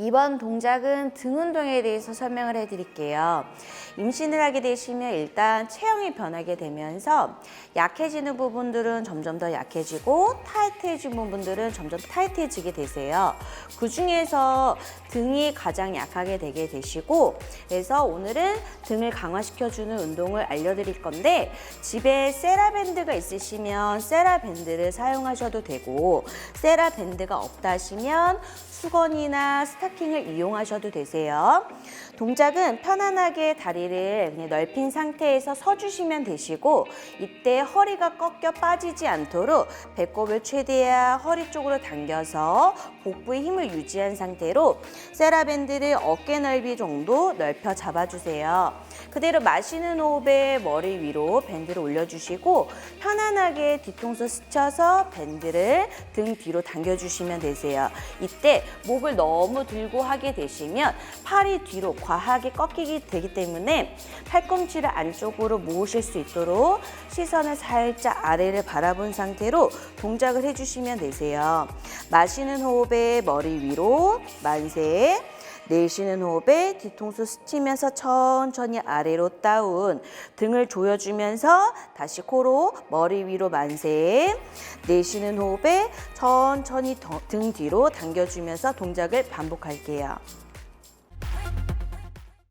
이번 동작은 등 운동에 대해서 설명을 해드릴게요. 임신을 하게 되시면 일단 체형이 변하게 되면서 약해지는 부분들은 점점 더 약해지고 타이트해진 부분들은 점점 타이트해지게 되세요. 그 중에서 등이 가장 약하게 되게 되시고 그래서 오늘은 등을 강화시켜주는 운동을 알려드릴 건데 집에 세라밴드가 있으시면 세라밴드를 사용하셔도 되고 세라밴드가 없다 하시면 수건이나 스타 킹을 이용하셔도 되세요. 동작은 편안하게 다리를 넓힌 상태에서 서주시면 되시고 이때 허리가 꺾여 빠지지 않도록 배꼽을 최대한 허리 쪽으로 당겨서 복부의 힘을 유지한 상태로 세라밴드를 어깨 넓이 정도 넓혀 잡아주세요. 그대로 마시는 호흡에 머리 위로 밴드를 올려주시고 편안하게 뒤통수 스쳐서 밴드를 등 뒤로 당겨주시면 되세요. 이때 목을 너무 들고 하게 되시면 팔이 뒤로 과하게 꺾이게 되기 때문에 팔꿈치를 안쪽으로 모으실 수 있도록 시선을 살짝 아래를 바라본 상태로 동작을 해주시면 되세요. 마시는 호흡에 머리 위로 만세 내쉬는 호흡에 뒤통수 스치면서 천천히 아래로 다운 등을 조여주면서 다시 코로 머리 위로 만세 내쉬는 호흡에 천천히 더- 등 뒤로 당겨주면서 동작을 반복할게요.